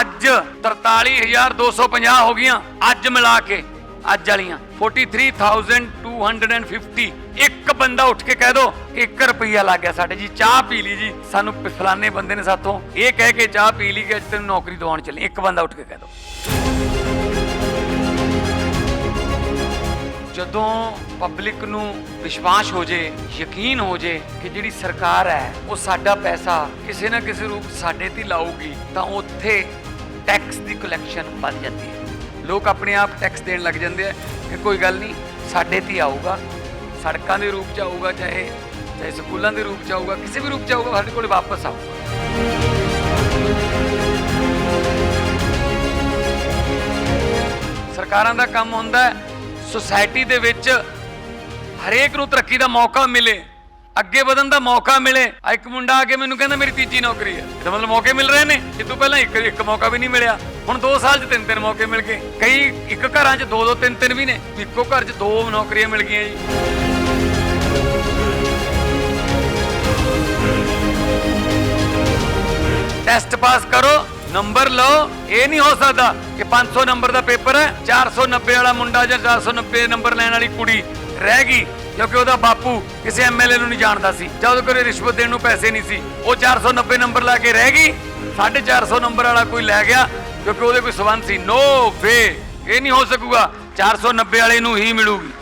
ਅੱਜ 43250 ਹੋ ਗਈਆਂ, ਅੱਜ ਮਿਲਾ ਕੇ, ਅੱਜ ਵਾਲੀਆਂ। 43250 ਇੱਕ ਬੰਦਾ ਉੱਠ ਕੇ ਕਹਿ ਦੋ 1 ਰੁਪਈਆ ਲੱਗ ਗਿਆ ਸਾਡੇ ਜੀ, ਚਾਹ ਪੀ ਲਈ ਜੀ। ਸਾਨੂੰ ਪ- ਫਲਾਣੇ ਬੰਦੇ ਨੇ ਸਾਥੋਂ ਇਹ ਕਹਿ ਕੇ ਚਾਹ ਪੀ ਲਈ ਕਿ ਅੱਜ ਤੈਨੂੰ ਨੌਕਰੀ ਦਿਵਾਉਣ ਚੱਲੇ, ਇੱਕ ਬੰਦਾ ਉੱਠ ਕੇ ਕਹਿ ਦੋ। ਜਦੋਂ ਪਬਲਿਕ ਨੂੰ ਵਿਸ਼ਵਾਸ ਹੋ ਜੇ, ਯਕੀਨ ਹੋ ਜੇ ਕਿ ਜਿਹੜੀ ਸਰਕਾਰ ਹੈ, ਉਹ ਸਾਡਾ ਪੈਸਾ ਕਿਸੇ ਨਾ ਕਿਸੇ ਰੂਪ ਸਾਡੇ ਤੇ ਲਾਊਗੀ, ਤਾਂ ਉੱਥੇ ਟੈਕਸ ਦੀ ਕਲੈਕਸ਼ਨ ਵੱਧ ਜਾਂਦੀ ਹੈ। ਲੋਕ ਆਪਣੇ ਆਪ ਟੈਕਸ ਦੇਣ ਲੱਗ ਜਾਂਦੇ ਆ ਕਿ ਕੋਈ ਗੱਲ ਨਹੀਂ, ਸਾਡੇ ਤੇ ਹੀ ਆਊਗਾ। ਸੜਕਾਂ ਦੇ ਰੂਪ ਚ ਆਊਗਾ, ਚਾਹੇ ਚਾਹੇ ਸਕੂਲਾਂ ਦੇ ਰੂਪ ਚ ਆਊਗਾ, ਕਿਸੇ ਵੀ ਰੂਪ ਚ ਆਊਗਾ, ਸਾਡੇ ਕੋਲ ਵਾਪਸ ਆਊਗਾ। ਸਰਕਾਰਾਂ ਦਾ ਕੰਮ ਹੁੰਦਾ ਸੁਸਾਇਟੀ ਦੇ ਵਿੱਚ ਹਰੇਕ ਨੂੰ ਤਰੱਕੀ ਦਾ ਮੌਕਾ ਮਿਲੇ, ਅੱਗੇ ਵਧਣ ਦਾ ਮੌਕਾ ਮਿਲੇ। ਆ ਇੱਕ ਮੁੰਡਾ ਆ ਕੇ ਮੈਨੂੰ ਕਹਿੰਦਾ, ਮੇਰੀ ਤੀਜੀ ਨੌਕਰੀ ਹੈ। ਇਹਦਾ ਮਤਲਬ ਮੌਕੇ ਮਿਲ ਰਹੇ ਨੇ। ਇਹ ਤੋਂ ਪਹਿਲਾਂ ਇੱਕ ਇੱਕ ਮੌਕਾ ਵੀ ਨਹੀਂ ਮਿਲਿਆ। ਹੁਣ 2 ਸਾਲ 'ਚ ਤਿੰਨ ਤਿੰਨ ਮੌਕੇ ਮਿਲ ਗਏ। ਕਈ ਇੱਕ ਘਰਾਂ 'ਚ ਦੋ ਦੋ ਤਿੰਨ ਤਿੰਨ ਵੀ ਨੇ। ਇੱਕੋ ਘਰ 'ਚ ਦੋ ਨੌਕਰੀਆਂ ਮਿਲ ਗਈਆਂ ਜੀ। ਟੈਸਟ ਪਾਸ ਕਰੋ। ਨੰਬਰ ਲਓ, ਇਹ ਨਹੀਂ ਹੋ ਸਕਦਾ ਕਿ 500 ਨੰਬਰ ਦਾ ਪੇਪਰ ਹੈ 490 ਵਾਲਾ ਮੁੰਡਾ ਜਾਂ 490 ਨੰਬਰ ਲੈਣ ਵਾਲੀ ਕੁੜੀ ਰਹਿ ਗਈ, ਕਿਉਂਕਿ ਉਹਦਾ ਬਾਪੂ ਕਿਸੇ ਐਮਐਲਏ ਨੂੰ ਨਹੀਂ ਜਾਣਦਾ ਸੀ। ਜਾਂ ਉਹਦੇ ਕੋਲ ਰਿਸ਼ਵਤ ਦੇਣ ਨੂੰ ਪੈਸੇ ਨਹੀਂ ਸੀ, ਉਹ 490 ਨੰਬਰ ਲਾ ਕੇ ਰਹਿ ਗਈ 450 ਨੰਬਰ ਵਾਲਾ ਕੋਈ ਲੈ ਗਿਆ, ਕਿਉਂਕਿ ਉਹਦੇ ਕੋਈ ਸਬੰਧ ਸੀ। ਨੋ ਵੇ ਇਹ ਨਹੀਂ ਹੋ ਸਕੂਗਾ 490 ਵਾਲੇ ਨੂੰ ਹੀ ਮਿਲੂਗੀ।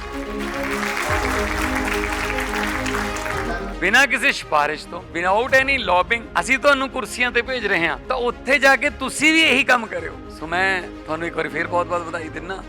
ਬਿਨਾਂ ਕਿਸੇ ਸਿਫਾਰਿਸ਼ ਤੋਂ ਵਿਦਆਊਟ ਐਨੀ ਲੌਬਿੰਗ ਅਸੀਂ ਤੁਹਾਨੂੰ ਕੁਰਸੀਆਂ ਤੇ ਭੇਜ ਰਹੇ ਹਾਂ। ਤਾਂ ਉੱਥੇ ਜਾ ਕੇ ਤੁਸੀਂ ਵੀ ਇਹੀ ਕੰਮ ਕਰਿਓ। ਸੋ ਮੈਂ ਤੁਹਾਨੂੰ ਇੱਕ ਵਾਰੀ ਫੇਰ ਬਹੁਤ ਬਹੁਤ ਵਧਾਈ ਦਿੰਦਾ।